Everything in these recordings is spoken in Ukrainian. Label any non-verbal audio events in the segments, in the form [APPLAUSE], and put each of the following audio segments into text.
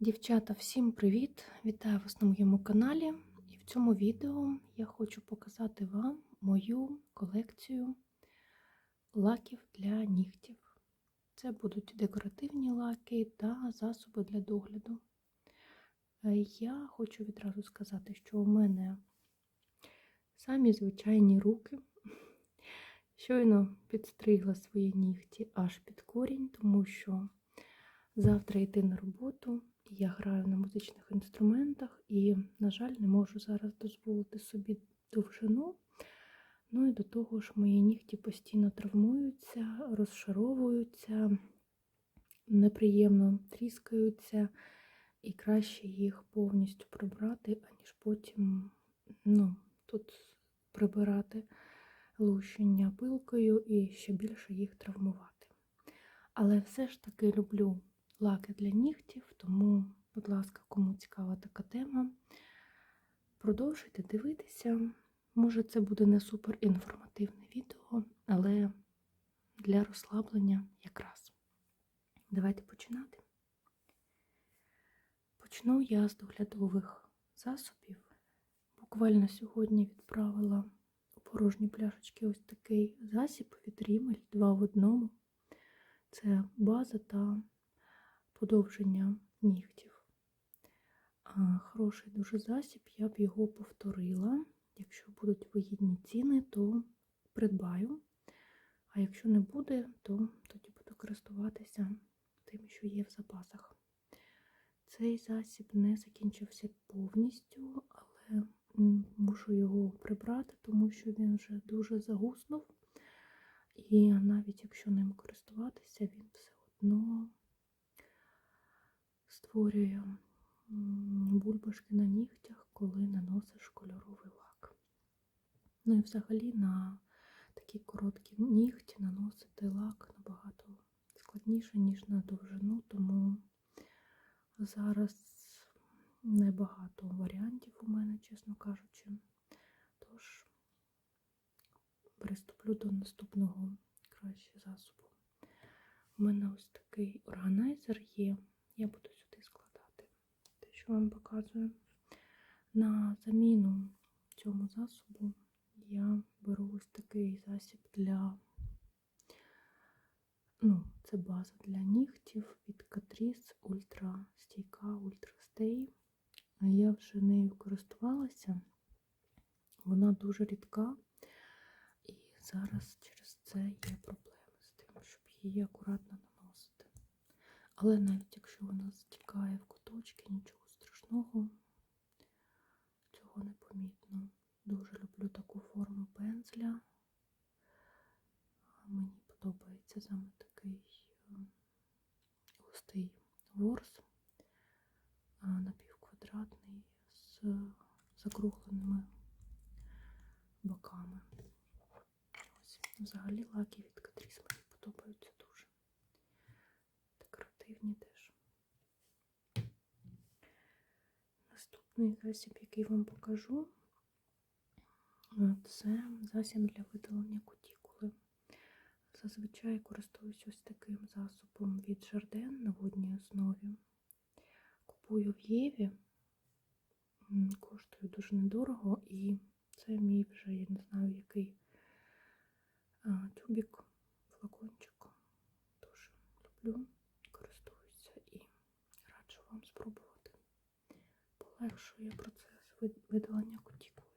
Дівчата, всім привіт! Вітаю вас на моєму каналі. І в цьому відео я хочу показати вам мою колекцію лаків для нігтів. Це будуть декоративні лаки та засоби для догляду. Е, Я хочу відразу сказати, що у мене самі звичайні руки. [LAUGHS] Щойно підстригла свої нігті аж під корінь, тому що завтра йти на роботу. Я граю на музичних інструментах і, на жаль, не можу зараз дозволити собі довжину. Ну і до того ж, мої нігті постійно травмуються, розшаровуються, неприємно тріскаються, і краще їх повністю прибрати, аніж потім ну, тут прибирати лущення пилкою і ще більше їх травмувати. Але все ж таки люблю лаки для нігтів, тому, будь ласка, кому цікава така тема, продовжуйте дивитися. Може, це буде не супер інформативне відео, але для розслаблення якраз. Давайте починати. Почну я з доглядових засобів. Буквально сьогодні відправила у порожні пляшечки ось такий засіб від Рімель 2 в одному. Це база та подовження нігтів. Хороший дуже засіб, я б його повторила. Якщо будуть вигідні ціни, то придбаю. А якщо не буде, то тоді буду користуватися тим, що є в запасах. Цей засіб не закінчився повністю, але мушу його прибрати, тому що він вже дуже загуснув. І навіть якщо ним користуватися, він все одно створює бульбашки на нігтях, коли наносиш кольоровий лак. Ну і взагалі на такі короткі нігті наносити лак набагато складніше, ніж на довжину, тому зараз небагато варіантів у мене, чесно кажучи. Тож приступлю до наступного краще засобу. У мене ось такий органайзер є. Я буду що вам показую. На заміну цьому засобу я беру ось такий засіб для, ну, це база для нігтів від Catrice Ultra стійка Ultra Stay. Я вже нею користувалася. Вона дуже рідка, і зараз через це є проблеми з тим, щоб її акуратно наносити. Але навіть якщо вона стікає в куточки, нічого страшного, цього не помітно. Дуже люблю таку форму пензля. Мені подобається саме такий густий ворс, напівквадратний з закругленими боками. Ось. Взагалі лаки від Catrice мені подобаються дуже. Декоративні теж. Наступний засіб, який вам покажу, це засіб для видалення кутікули. Зазвичай користуюсь ось таким засобом від Жарден на водній основі. Купую в Єві, коштує дуже недорого, і це мій вже, я не знаю, який тюбік, флакончик. Дуже люблю, користуюся і раджу вам спробувати. Полегшує процес видалення кутікули.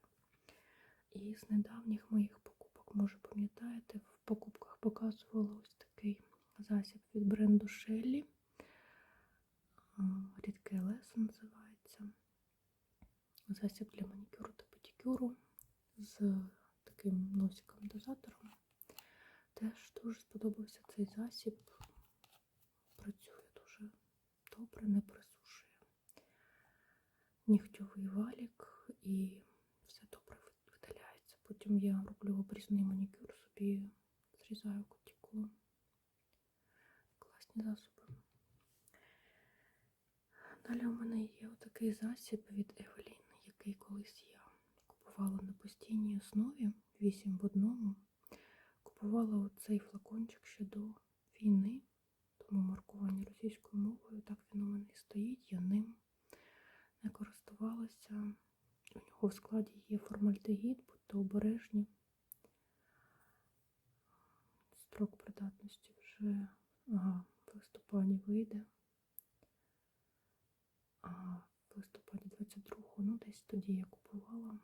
І з недавніх моїх покупок, може пам'ятаєте, в покупках показувала ось такий засіб від бренду Shelly. Рідке лесо називається. Засіб для манікюру та педикюру з таким носиком-дозатором. Теж дуже сподобався цей засіб. Працює дуже добре, не присушує нігтьовий валік і все добре видаляється. Потім я роблю обрізний манікюр, собі зрізаю кутікулу. Класні засоби. Далі у мене є отакий засіб від Евелін, який колись я купувала на постійній основі 8 в одному. Купувала оцей флакончик ще до війни, тому маркуванні російською мовою. Так він у мене і стоїть. Я ним не користувалася. У нього в складі є формальдегід, будьте обережні. Строк придатності вже ага, в листопаді вийде. А в листопаді 22-го, ну десь тоді я купувала.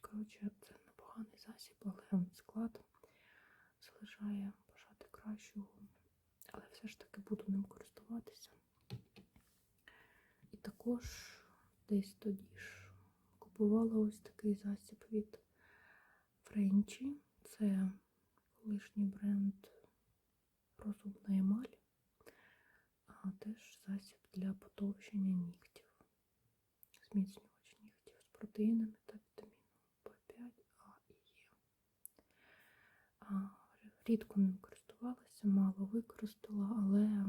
Коротше, це непоганий засіб, але склад залишає бажати кращого. Але все ж таки буду ним користуватися. І також десь тоді ж купувала ось такий засіб від Френчі. Це колишній бренд Розумна емаль, а теж засіб для потовщення нігтів, зміцнювач нігтів з протеїнами та вітаміном В5, А і Е. Рідко ним користувалася, мало використала, але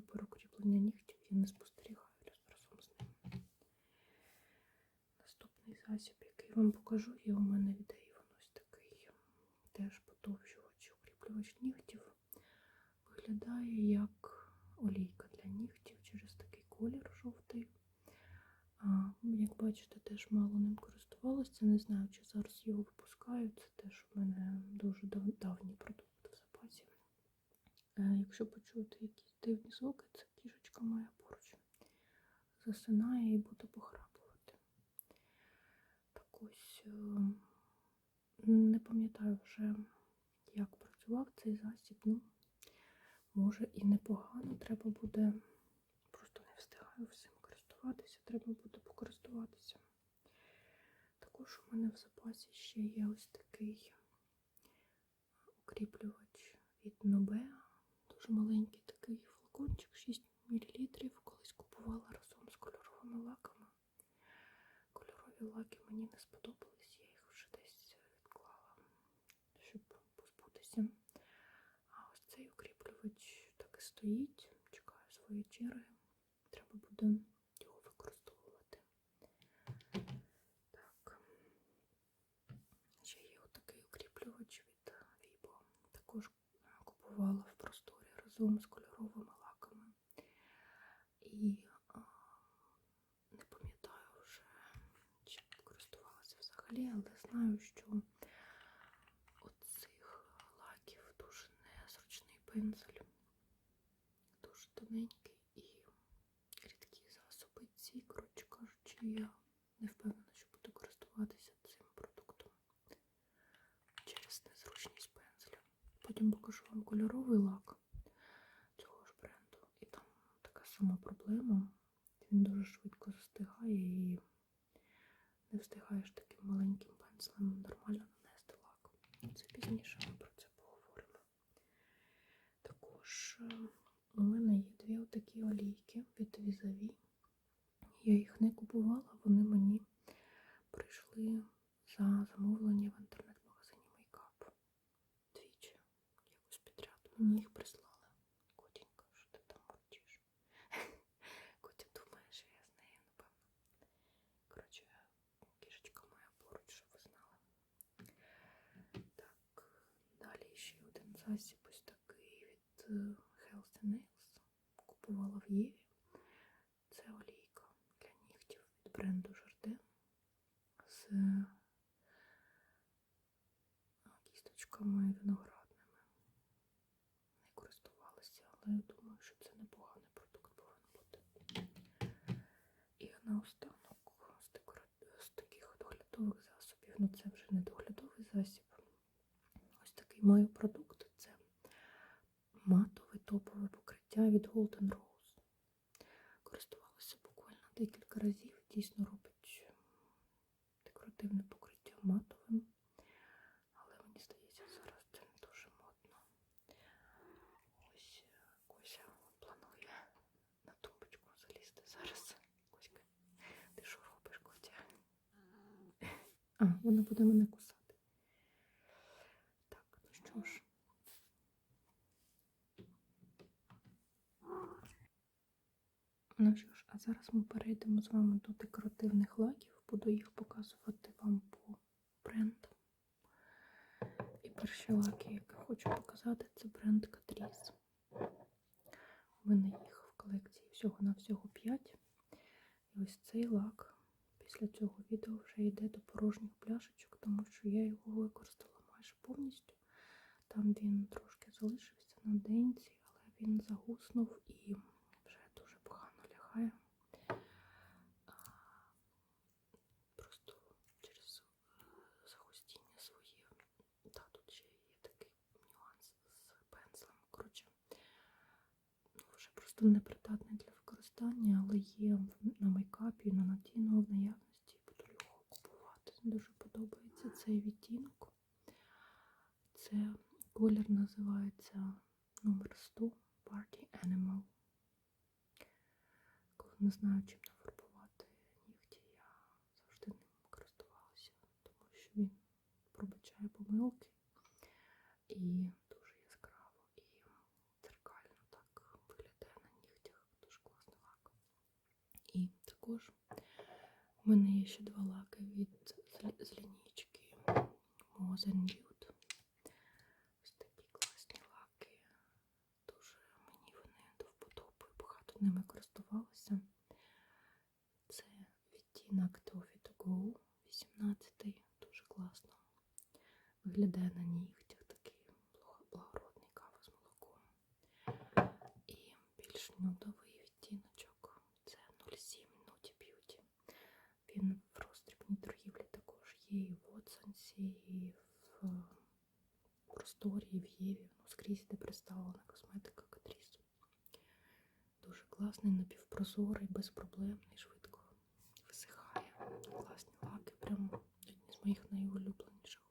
супер укріплення нігтів я не спостерігаю разом з ним. Наступний засіб, який вам покажу, є у мене від Avon ось такий теж потовщувач, укріплювач нігтів. Виглядає як олійка для нігтів через такий колір жовтий. А, як бачите, теж мало ним користувалася. Не знаю, чи зараз його випускають. Це теж у мене дуже дав- давній продукт Якщо почуєте якісь дивні звуки, це кішечка моя поруч засинає і буде похрапувати. Так ось е, не пам'ятаю вже, як працював цей засіб. Ну, може і непогано. Треба буде, просто не встигаю всім користуватися, треба буде покористуватися. Також у мене в запасі ще є ось такий укріплювач від Nobea. Дуже маленький такий флакончик, 6 мл. Колись купувала разом з кольоровими лаками. Кольорові лаки мені не сподобались, я їх вже десь відклала, щоб позбутися. А ось цей укріплювач так і стоїть, чекає своєї черги. Треба буде його використовувати. Так. Ще є отакий укріплювач від Vibo. Також купувала в просторі разом з кольоровими лаками. І не пам'ятаю вже, чим користувалася взагалі, але знаю, що оцих лаків дуже незручний пензель, дуже тоненький і рідкі засоби. Ці, коротше кажучи, я не впевнена, що буду користуватися цим продуктом через незручність пензеля. Потім покажу вам кольоровий лак цього ж бренду. І там сама проблема. Він дуже швидко застигає і не встигаєш таким маленьким пензлем нормально нанести лак. Це пізніше ми про це поговоримо. Також е, у мене є дві отакі олійки від Візаві. Я їх не купувала, вони мені прийшли за замовлення в інтернет-магазині Makeup. Двічі, якось підряд. Мені їх прислали. Котінька, що ти там мовчиш? Котя думає, що я з нею, напевно. Коротше, кішечка моя поруч, щоб ви знали. Так, далі ще один засіб ось такий від е, Healthy Nails. Купувала в Єві. Це олійка для нігтів від бренду Jardin з е, кісточками виноградними. Не користувалася, але я думаю, що це непоганий продукт повинен бути. І наостанок з, з таких доглядових засобів, ну це вже не доглядовий засіб. Ось такий маю продукт покриття від Golden Rose. Користувалася буквально декілька разів. Дійсно робить декоративне покриття матовим. Але мені здається, зараз це не дуже модно. Ось е, Кося планує на тумбочку залізти зараз. Коська, ти що робиш, Котя? А, вона буде мене кусати. Так, ну що ж. Ну що ж, а зараз ми перейдемо з вами до декоративних лаків. Буду їх показувати вам по брендам. І Перші лаки, які хочу показати, це бренд Catrice. У мене їх в колекції всього-навсього 5. І ось цей лак після цього відео вже йде до порожніх пляшечок, тому що я його використала майже повністю. Там він трошки залишився на денці, але він загуснув і погано Просто через е, загустіння своє. Тут ще є такий нюанс з пензлем. Ну, вже просто непридатний для використання, але є на мейкапі, на натіну в наявності. Буду його купувати. Дуже подобається цей відтінок. Це колір називається номер 100 Party Animal. Не знаю, чим нафарбувати нігті, я завжди ним користувалася, тому що він пробачає помилки і дуже яскраво і дзеркально так виглядає на нігтях. Дуже класний лак. І також у мене є ще два лаки від з лі- з лінійки Mozen Nude. Ось такі класні лаки. Дуже мені вони до вподоби. Багато ними користувалася. Це відтінок Toffee to Go 18 Дуже класно. Виглядає на нігтях такий благородний кава з молоком. І більш нюдовий відтіночок. Це 07 Nutty Beauty. Він в роздрібній торгівлі також є і в Watson's, і в просторі, і в Єві. Ну, скрізь, де представлена косметика Catrice. Дуже класний, напівпрозорий, безпроблемний, швидко висихає. Класні лаки, прям одні з моїх найулюбленіших.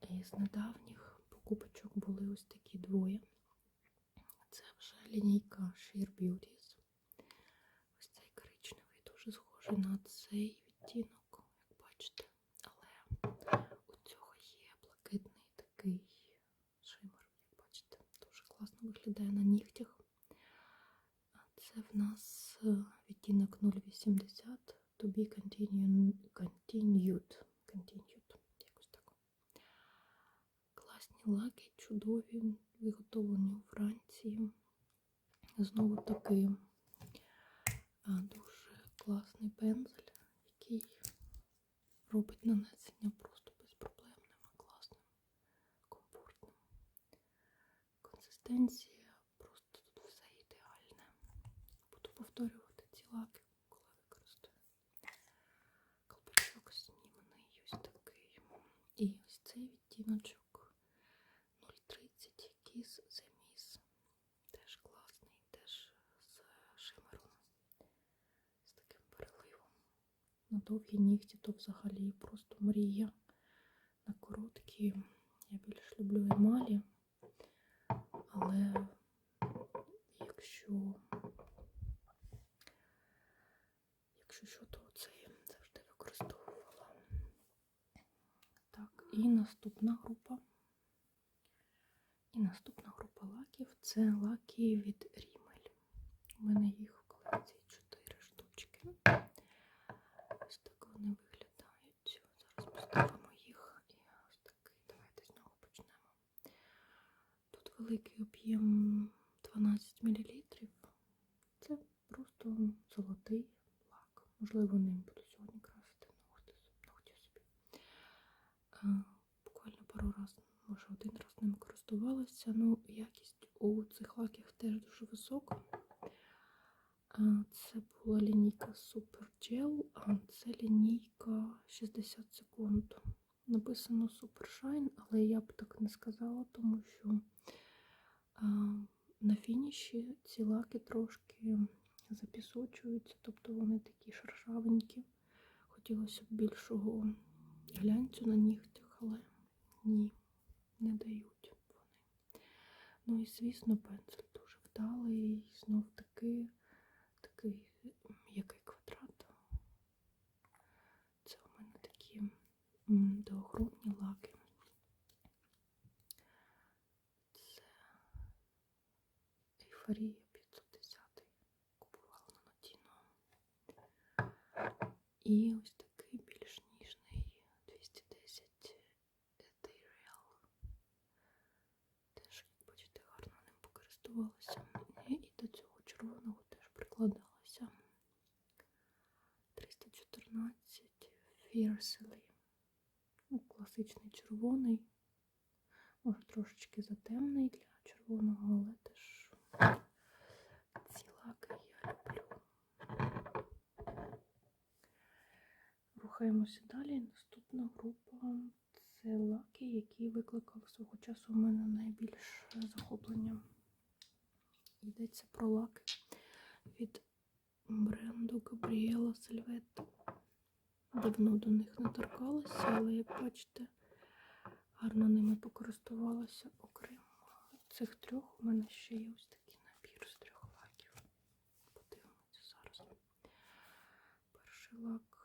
І з недавніх покупочок були ось такі двоє. Це вже лінійка Sheer Beauties. Ось цей коричневий дуже схожий на цей відтінок, як бачите. Але у цього є блакитний такий шимер, як бачите. Дуже класно виглядає на нігтях. Це в нас е, відтінок 080 to be continued. continued. continued. Якось так. Класні лаки, чудові, виготовлені у Франції. Знову таки дуже класний пензель, який робить нанесення просто безпроблемним, класним, комфортним. Консистенція просто тут все ідеальне. Буду повторювати ці лаки, коли використаю. Колпачок зніманий ось такий. І ось цей відтіночок 030 Kiss the Miss. Теж класний, теж з шимером, з таким переливом. На довгі нігті то взагалі просто мрія. На короткі я більш люблю емалі, але якщо, якщо що, то це я завжди використовувала. Так, і наступна група. І наступна група лаків це лаки від Rimmel. У мене їх в колекції 4 штучки. Ось так вони виглядають. Зараз поставимо їх і ось такий. Давайте з нього почнемо. Тут великий об'єм 12 мл. Це просто золотий лак. Можливо, ним буду сьогодні красити ногті собі. Е, Буквально пару разів, може один раз ним користувалася. Ну, якість у цих лаків теж дуже висока. А, Це була лінійка Super Gel, а це лінійка 60 секунд. Написано Super Shine, але я б так не сказала, тому що а, на лаки трошки запісочуються, тобто вони такі шершавенькі. Хотілося б більшого глянцю на нігтях, але ні, не дають вони. Ну і звісно, пензель дуже вдалий, знов таки такий м'який квадрат. Це у мене такі м, доохронні лаки. Це ейфорія 510 купувала на Нотіно. І ось такий більш ніжний 210 Ethereal прикладалася. І і до цього червоного теж прикладалася. 314 Fiercely. Ну, класичний червоний. Може трошечки затемний для червоного, але теж ці лаки я люблю. Рухаємося далі. Наступна група це лаки, які викликали свого часу у мене найбільше захоплення. Йдеться про лаки від бренду Gabriela Salvetto. Давно до них не торкалася, але як бачите, гарно ними покористувалася. Окрім цих трьох, у мене ще є ось такий набір з трьох лаків. Подивимося зараз. Перший лак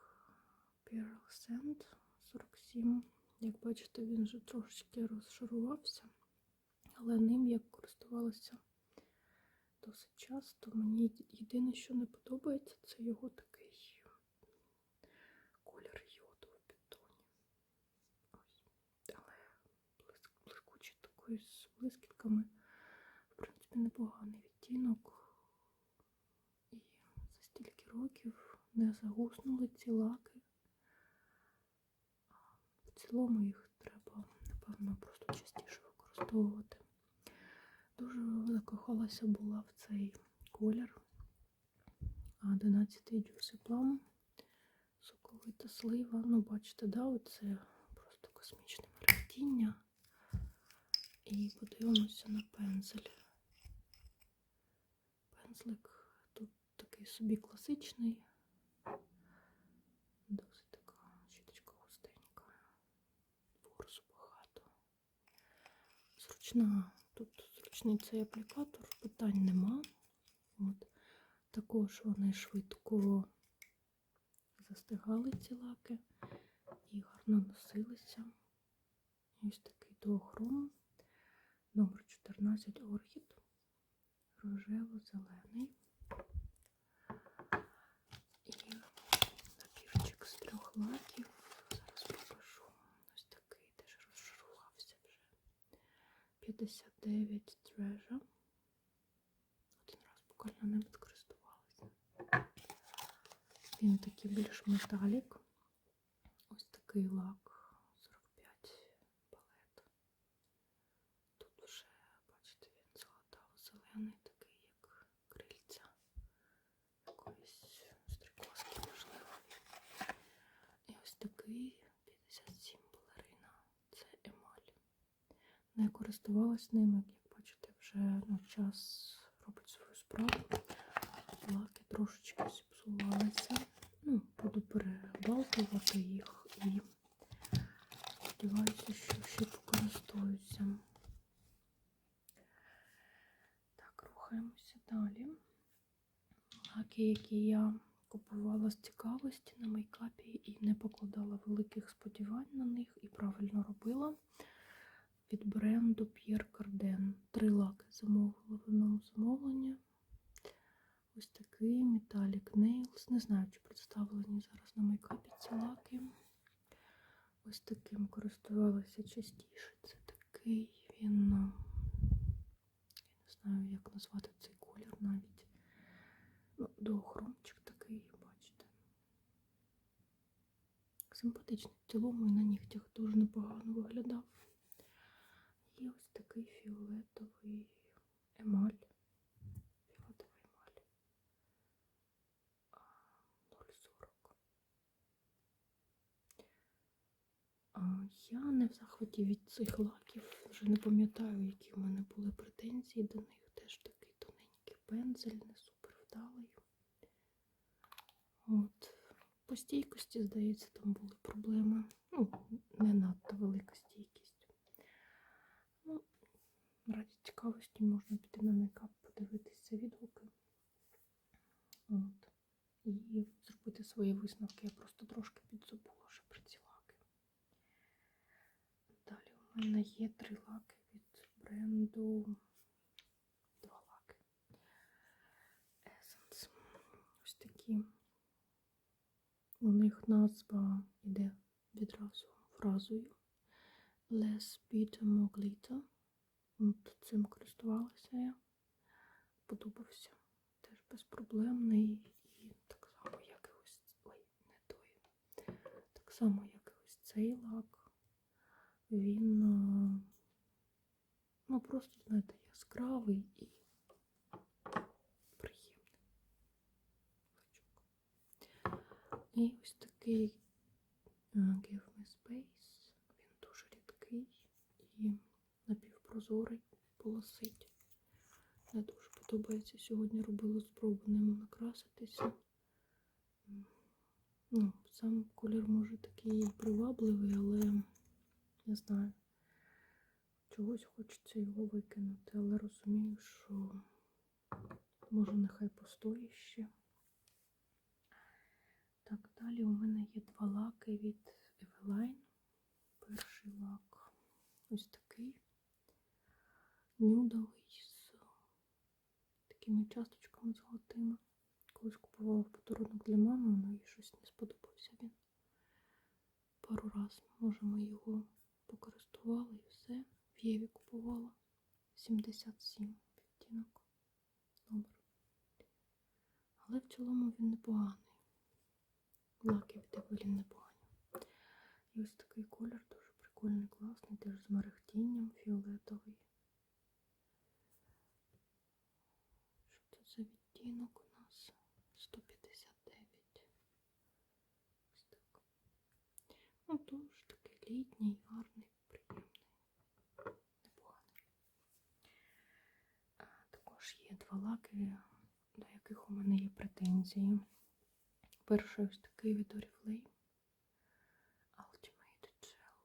Pearl Sand 47. Як бачите, він вже трошечки розшарувався, але ним я користувалася досить часто. Мені єдине, що не подобається, це його такий колір йоду в бетоні. Ось. Але блиск, блискучий з блискітками. В принципі, непоганий відтінок. І за стільки років не загуснули ці лаки. В цілому їх треба, напевно, просто частіше використовувати. Дуже закохалася була в цей колір. 11 Juicy Plum. Соковита слива. Ну, бачите, да, оце просто космічне мерехтіння. І подивимося на пензель. Пензлик тут такий собі класичний. Досить така щіточка густенька. Ворсу багато. Зручна, тут зручний цей аплікатор, питань нема. От. Також вони швидко застигали ці лаки і гарно носилися. Ось такий доохром. Номер 14 орхід. Рожево-зелений. І набірчик з трьох лаків. Зараз покажу. Ось такий теж розшарувався вже. 59 Treasure. Один раз буквально ним скористувалася. Він такий більш металік. Ось такий лак 45 палет. Тут вже, бачите, він золотаво-зелений, такий, як крильця якоїсь стрикозки, можливо. І ось такий 57 балерина. Це емаль. Не користувалась ними, як бачите, вже ну, час робить свою справу. Лаки трошечки зіпсувалися. Ну, буду перебалтувати їх і сподіваюся, що ще покористуюся. Так, рухаємося далі. Лаки, які я купувала з цікавості на мейкапі і не покладала великих сподівань на них і правильно робила. Від бренду Pierre Карден. Три лаки замовила в одному замовлення. Ось такий Metallic Nails. Не знаю, чи представлені зараз на мейкапі ці лаки. Ось таким користувалася частіше. Це такий він. Я не знаю, як назвати цей колір навіть. Ну, доохромчик такий, бачите. Симпатичний в цілому і на нігтях дуже непогано виглядав. І ось такий фіолетовий емаль. Фіолетовий емаль. 0,40. А, Я не від цих лаків. Вже не пам'ятаю, які в мене були претензії до них. Теж такий тоненький пензель, не супер вдалий. От. По стійкості, здається, там були проблеми. Ну, не надто велика стійкість. Ну, раді цікавості можна піти на мейкап, подивитися відгуки. От. І зробити свої висновки. Я просто трошки підзабула вже про ці лаки. Далі у мене є три лаки від бренду. Два лаки. Essence. Ось такі. У них назва йде відразу фразою. Less bitter, more. От цим користувалася я. сподобався. Теж безпроблемний і так само, як ось ой, не той. Так само, як і ось цей лак. Він е, ну просто, знаєте, яскравий і приємний. І ось такий е, Give Me Space. Він дуже рідкий і напівпрозорий, полосить. Не дуже подобається. Сьогодні робила спробу ним накраситися. Ну, сам колір може такий привабливий, але не знаю. Чогось хочеться його викинути, але розумію, що може нехай постоїть ще. Так, далі у мене є два лаки від Eveline. Перший лак ось такий нюдовий з такими часточками золотими. Колись купувала подарунок для мами, але їй щось не сподобався він. Пару раз, може, ми його покористували і все. В Єві купувала 77 відтінок номер. Але в цілому він непоганий. Лаки від Evelyn непогані. І ось такий колір дуже прикольний, класний, теж з мерехтінням фіолетовий. Що це за відтінок у нас? 159. Ось так. Ну, теж такий літній, гарний, приємний, непоганий. А, також лаки, до яких у мене є претензії. Перший ось такий від Oriflame Ultimate Gel.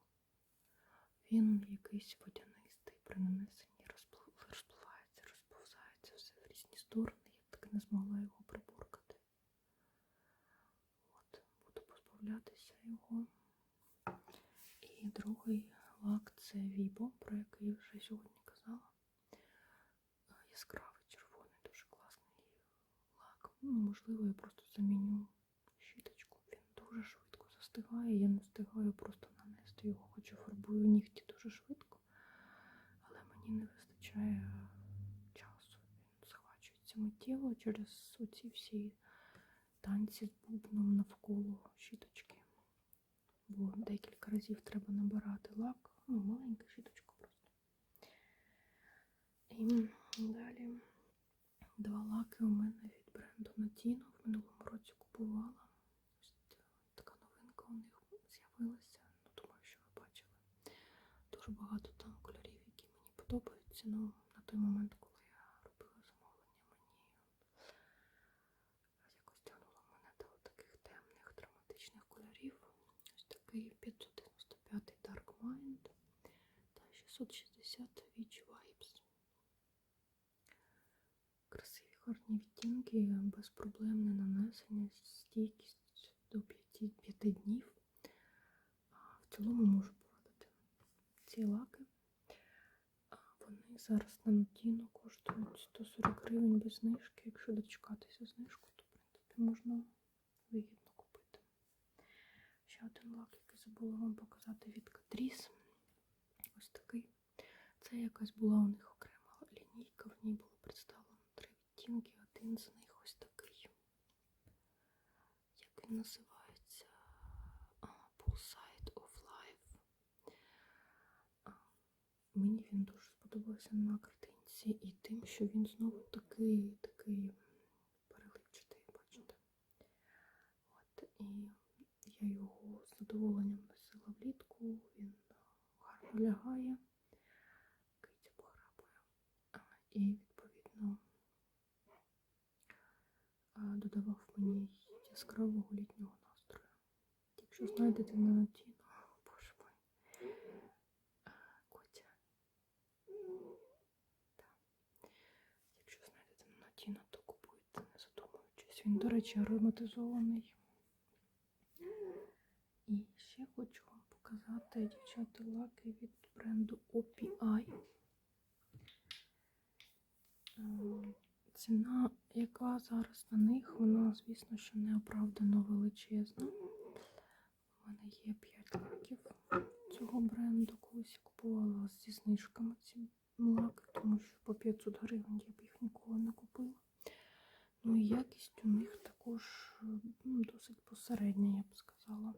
Він якийсь водянистий при нанесенні розпл- розпливається, розповзається все в різні сторони. Я так не змогла його приборкати. От, буду позбавлятися його. І другий лак це Vibo, про який я вже сьогодні казала. Е, Яскравий червоний, дуже класний лак. Ну, можливо, я просто заміню щіточку. Він дуже швидко застигає. Я не встигаю просто нанести його, хоча фарбую нігті дуже швидко. Але мені не вистачає часу. Він схвачується миттєво через оці всі танці з бубном навколо щіточки. Бо декілька разів треба набирати лак. Ну, маленька щіточка просто. І далі два лаки у мене від бренду Natino. В минулому році купувала. Ось така новинка у них з'явилася. Ну, думаю, що ви бачили. Дуже багато там кольорів, які мені подобаються. Ну, на той момент, коли я робила замовлення, мені якось тягнуло мене до таких темних драматичних кольорів. Ось такий 595 Dark Mind та 660 Witch гарні відтінки, безпроблемне нанесення, стійкість до 5, 5 днів. В цілому можу порадити ці лаки. Вони зараз на Notino коштують 140 гривень без знижки. Якщо дочекатися знижку, то в принципі можна вигідно купити. Ще один лак, який забула вам показати від Catrice. Ось такий. Це якась була у них окрема лінійка, в ній представлено три. Один з них ось такий. Як він називається? Poolside of Life. Мені він дуже сподобався на картинці і тим, що він знову такий, такий переливчатий, бачите. От, і я його з задоволенням носила влітку, він гарно лягає, киця похрапує. А, І відповідно а, додавав мені яскравого літнього настрою. Якщо знайдете на Натіно, боже мой, Котя. Так. Якщо знайдете на Натіно, то купуйте, не задумуючись. Він, до речі, ароматизований. І ще хочу вам показати дівчата лаки від бренду OPI. Ціна, яка зараз на них, вона, звісно, що неоправдано величезна. У мене є 5 лаків цього бренду. Колись я купувала зі знижками ці лаки, тому що по 500 гривень я б їх ніколи не купила. Ну і якість у них також ну, досить посередня, я б сказала.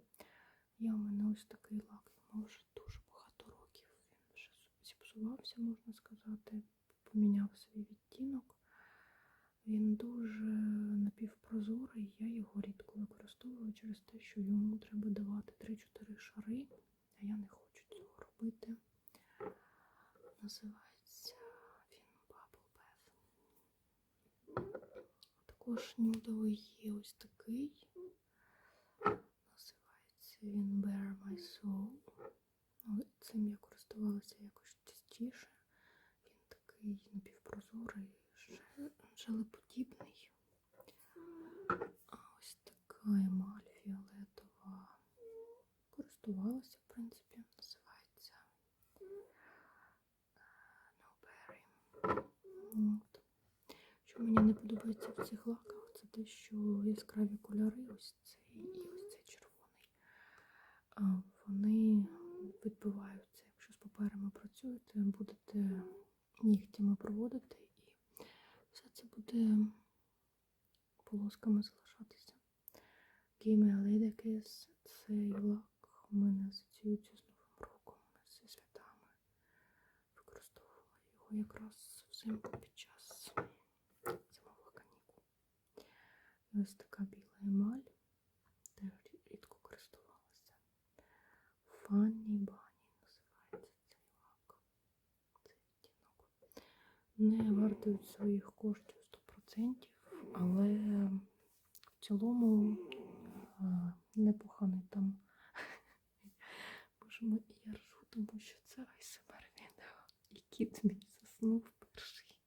Є у мене ось такий лак, йому вже дуже багато років. Він вже зіпсувався, можна сказати, поміняв свій відтінок. Він дуже напівпрозорий, я його рідко використовую через те, що йому треба давати 3-4 шари, а я не хочу цього робити. Називається він Bubble Bath. Також нюдовий є ось такий. Називається він Bare My Soul. Ну, Цим я користувалася якось частіше. Він такий напівпрозорий, же- А ось така емаль фіолетова. Користувалася, в принципі, називається е, No. От. Що мені не подобається в цих лаках, це те, що яскраві кольори, ось цей і ось цей червоний. Вони відбиваються. Якщо з паперами працюєте, будете нігтями проводити, буде полосками залишатися. Game Lady цей лак у мене асоціюється з Новим роком, зі святами. Використовувала його якраз взимку під час зимових канікул. Ось така біла емаль, теж рідко користувалася. Фанні Бані називається цей лак. Цей відтінок. Не вартують своїх коштів 100%, але в цілому непоганий там. Боже мой, я ржу, тому що це АСМР відео. І кіт мій заснув перший.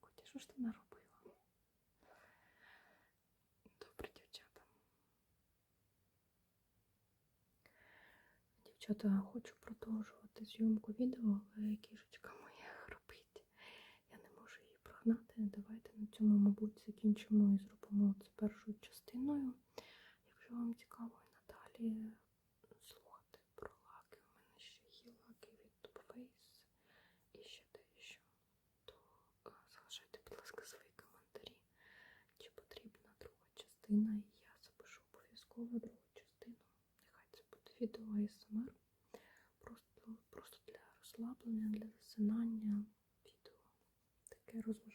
Котя, що ж ти наробила? Добре, дівчата. Дівчата, хочу продовжувати зйомку відео, але кішечка моя хропить. Я не можу. Давайте на цьому, мабуть, закінчимо і зробимо це першою частиною. Якщо вам цікаво і надалі слухати про лаки, у мене ще є лаки від Tube Face і ще дещо, то е, залишайте, будь ласка, свої коментарі, чи потрібна друга частина, і я запишу обов'язково другу частину. Нехай це буде відео АСМР. Просто, просто для розслаблення, для засинання відео. Таке розважального,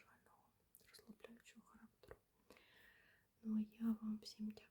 я вам всім дякую.